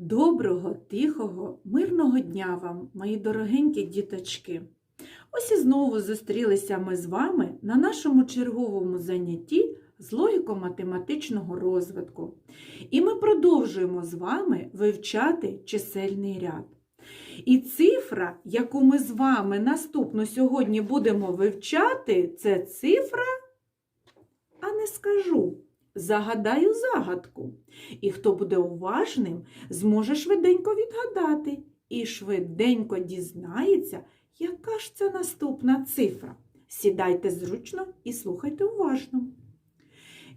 Доброго, тихого, мирного дня вам, мої дорогенькі діточки! Ось і знову зустрілися ми з вами на нашому черговому занятті з логіко-математичного розвитку. І ми продовжуємо з вами вивчати чисельний ряд. І цифра, яку ми з вами наступну сьогодні будемо вивчати, це цифра, а не скажу. Загадаю загадку. І хто буде уважним, зможе швиденько відгадати і швиденько дізнається, яка ж це наступна цифра. Сідайте зручно і слухайте уважно.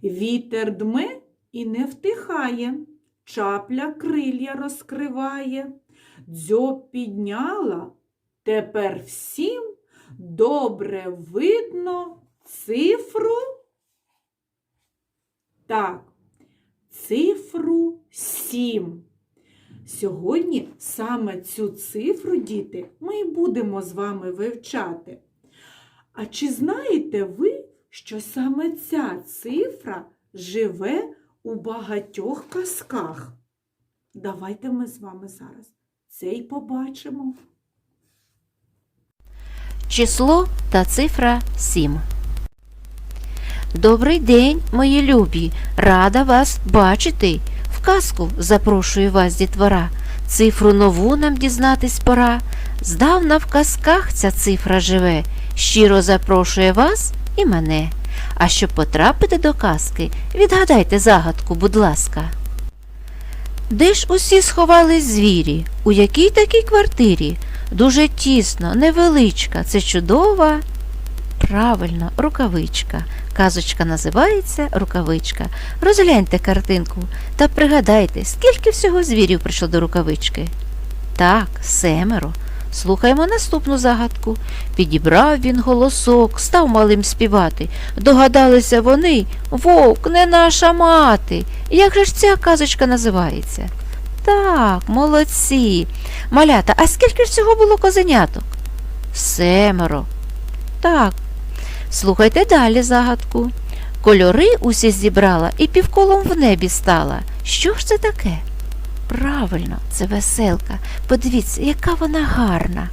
Вітер дме і не втихає, чапля крилля розкриває, дзьоб підняла, тепер всім добре видно цифру. Так, цифру 7. Сьогодні саме цю цифру, діти, ми і будемо з вами вивчати. А чи знаєте ви, що саме ця цифра живе у багатьох казках? Давайте ми з вами зараз це й побачимо. Число та цифра 7. Добрий день, мої любі! Рада вас бачити. В казку запрошую вас, дітвора. Цифру нову нам дізнатись пора. Здавна в казках ця цифра живе. Щиро запрошує вас і мене. А щоб потрапити до казки, відгадайте загадку, будь ласка. Де ж усі сховались звірі? У якій такій квартирі? Дуже тісно, невеличка, це чудова. Правильно, рукавичка. Казочка називається Рукавичка. Розгляньте картинку та пригадайте, скільки всього звірів прийшло до рукавички. Так, семеро. Слухаємо наступну загадку. Підібрав він голосок, став малим співати. Догадалися вони, вовк не наша мати. Як же ж ця казочка називається? Так, молодці. Малята, а скільки всього було козеняток? Семеро. Так. Слухайте далі загадку. Кольори усі зібрала і півколом в небі стала. Що ж це таке? Правильно, це веселка. Подивіться, яка вона гарна.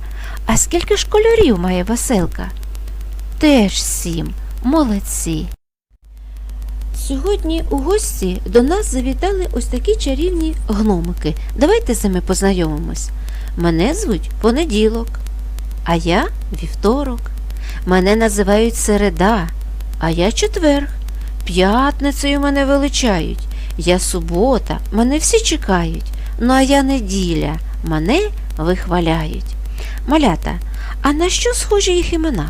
А скільки ж кольорів має веселка? Теж сім. Молодці. Сьогодні у гості до нас завітали ось такі чарівні гномики. Давайте з ними познайомимось. Мене звуть понеділок, а я вівторок. Мене називають середа, а я четверг. П'ятницею мене величають. Я субота, мене всі чекають. Ну а я неділя, мене вихваляють. Малята, а на що схожі їх імена?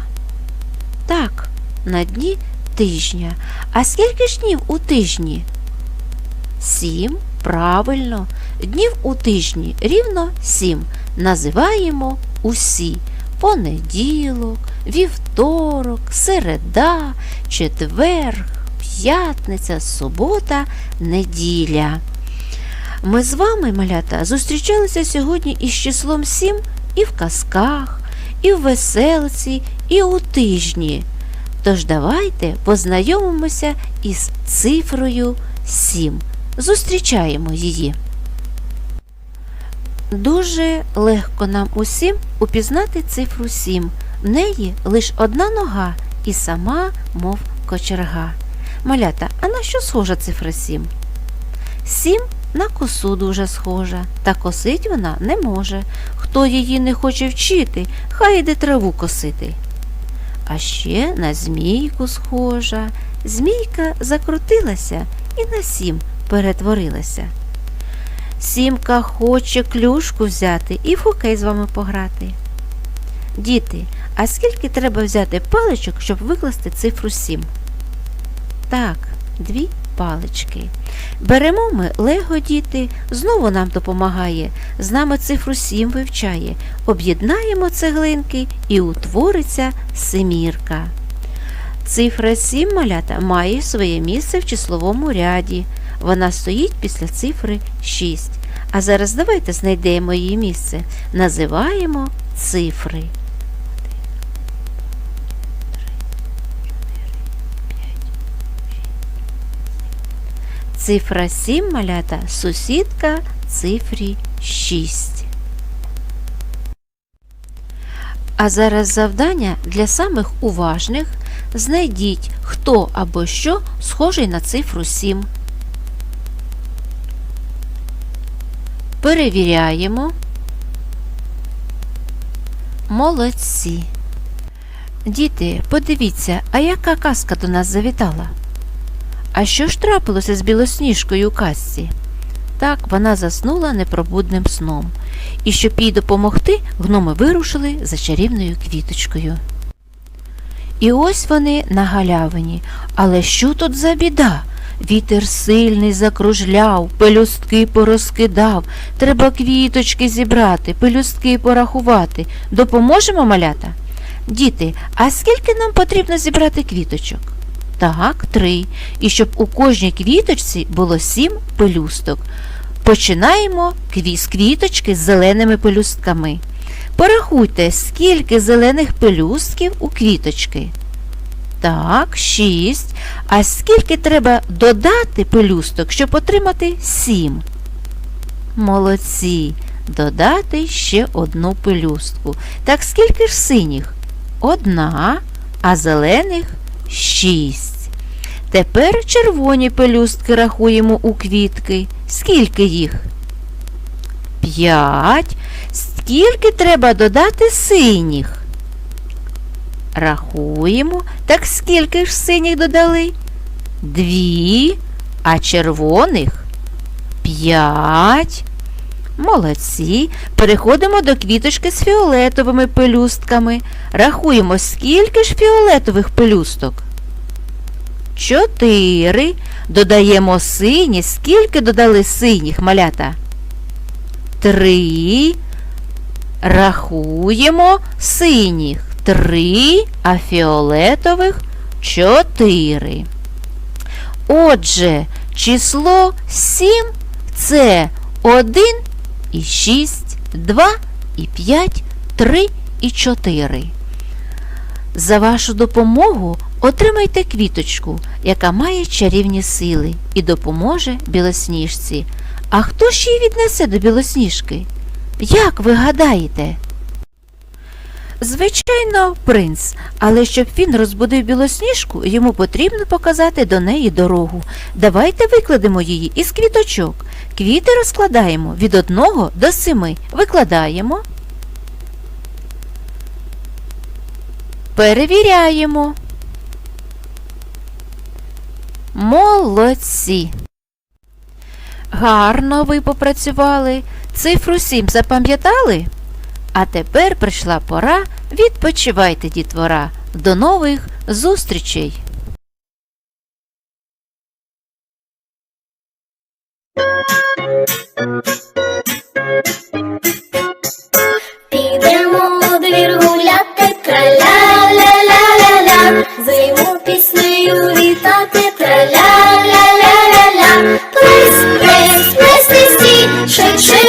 Так, на дні тижня. А скільки ж днів у тижні? Сім, правильно. Днів у тижні рівно сім. Називаємо усі. Понеділок, вівторок, середа, четверг, п'ятниця, субота, неділя. Ми з вами, малята, зустрічалися сьогодні із числом 7 і в казках, і в веселці, і у тижні. Тож давайте познайомимося із цифрою 7. Зустрічаємо її. Дуже легко нам усім упізнати цифру 7. В неї лише одна нога і сама, мов кочерга. Малята, а на що схожа цифра 7? 7 на косу дуже схожа, та косить вона не може. Хто її не хоче вчити, хай іде траву косити. А ще на змійку схожа. Змійка закрутилася і на сім перетворилася. Сімка хоче клюшку взяти і в хокей з вами пограти. Діти, а скільки треба взяти паличок, щоб викласти цифру 7? Так, дві палички. Беремо ми лего, діти, знову нам допомагає, з нами цифру 7 вивчає. Об'єднаємо цеглинки і утвориться семірка. Цифра 7 малята має своє місце в числовому ряді. Вона стоїть після цифри 6. А зараз давайте знайдемо її місце. Називаємо цифри. Цифра 7 малята сусідка цифрі 6. А зараз завдання для самих уважних. Знайдіть, хто або що схожий на цифру 7. Перевіряємо. Молодці. Діти, подивіться, а яка казка до нас завітала? А що ж трапилося з білосніжкою у казці? Так, вона заснула непробудним сном. І щоб їй допомогти, гноми вирушили за чарівною квіточкою. І ось вони на галявині. Але що тут за біда? Вітер сильний закружляв, пелюстки порозкидав. Треба квіточки зібрати, пелюстки порахувати. Допоможемо малята? Діти, а скільки нам потрібно зібрати квіточок? Так, три. І щоб у кожній квіточці було сім пелюсток. Починаємо кві- з квіточки з зеленими пелюстками. Порахуйте, скільки зелених пелюстків у квіточки. Так, шість. А скільки треба додати пелюсток, щоб отримати сім? Молодці. Додати ще одну пелюстку. Так скільки ж синіх? Одна, а зелених шість. Тепер червоні пелюстки рахуємо у квітки. Скільки їх? П'ять. Скільки треба додати синіх? Рахуємо. Так скільки ж синіх додали? Дві, а червоних п'ять. Молодці. Переходимо до квіточки з фіолетовими пелюстками. Рахуємо, скільки ж фіолетових пелюсток? Чотири. Додаємо сині. Скільки додали синіх малята? Три. Рахуємо синіх. Три, а фіолетових чотири. Отже, число 7 це 1 і 6, 2 і 5, 3 і 4. За вашу допомогу отримайте квіточку, яка має чарівні сили і допоможе білосніжці. А хто ж її віднесе до білосніжки? Як ви гадаєте? Звичайно, принц, але щоб він розбудив білосніжку, йому потрібно показати до неї дорогу. Давайте викладемо її із квіточок. Квіти розкладаємо від одного до семи. Викладаємо. Перевіряємо. Молодці. Гарно ви попрацювали. Цифру 7 запам'ятали? А тепер прийшла пора. Відпочивайте, дітвора. До нових зустрічей! Підемо у двір гуляти, траля-ля-ля-ля-ля, зиму піснею вітати, траля-ля-ля-ля-ля. Плес, плес, плес, листі, швидше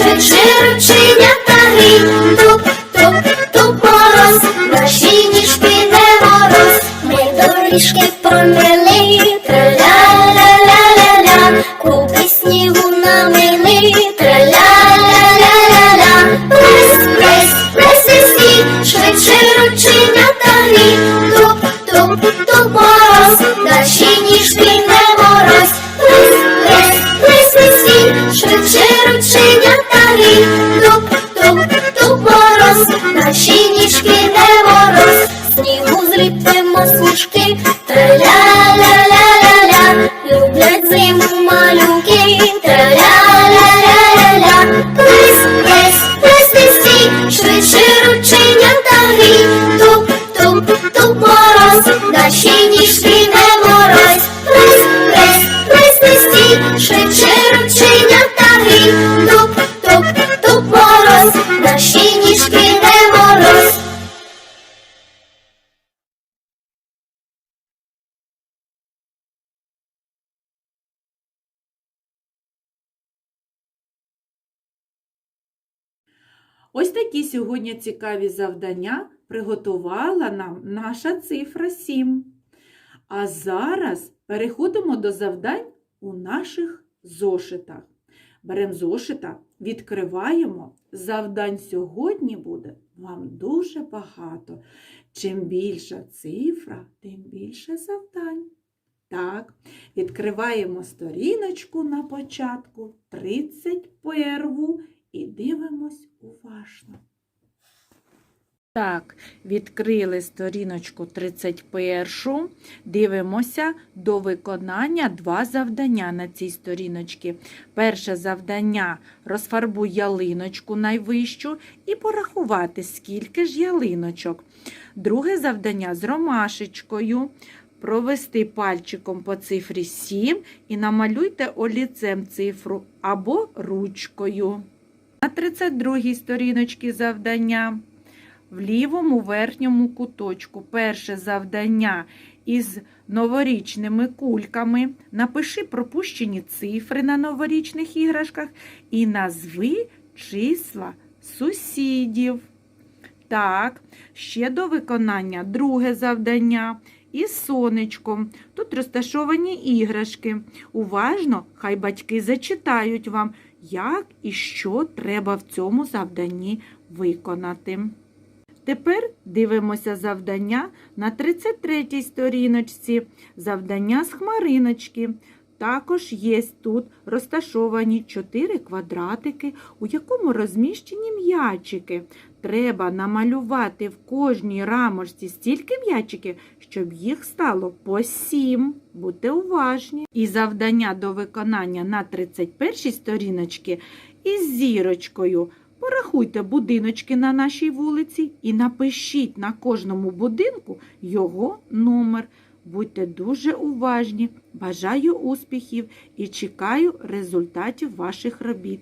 листі, швидше наші ніжки не мороз, снігу зліпимо смужки, траля-ля-ля-ля-ля, люблять зиму малюки, Ось такі сьогодні цікаві завдання приготувала нам наша цифра 7. А зараз переходимо до завдань у наших зошитах. Беремо зошита, відкриваємо. Завдань сьогодні буде вам дуже багато. Чим більша цифра, тим більше завдань. Так, відкриваємо сторіночку на початку 31 і дивимось уважно. Так, відкрили сторіночку 31. Дивимося до виконання два завдання на цій сторіночці. Перше завдання розфарбуй ялиночку найвищу і порахувати, скільки ж ялиночок. Друге завдання з ромашечкою. Провести пальчиком по цифрі 7 і намалюйте оліцем цифру або ручкою. На 32 сторіночці завдання в лівому верхньому куточку перше завдання із новорічними кульками. Напиши пропущені цифри на новорічних іграшках і назви числа сусідів. Так, ще до виконання друге завдання із сонечком. Тут розташовані іграшки. Уважно, хай батьки зачитають вам, як і що треба в цьому завданні виконати. Тепер дивимося завдання на 33 сторіночці. Завдання з хмариночки. Також є тут розташовані 4 квадратики, у якому розміщені м'ячики. Треба намалювати в кожній рамочці стільки м'ячиків, щоб їх стало по 7. Будьте уважні. І завдання до виконання на 31-й сторіночці із зірочкою. Порахуйте будиночки на нашій вулиці і напишіть на кожному будинку його номер. Будьте дуже уважні. Бажаю успіхів і чекаю результатів ваших робіт.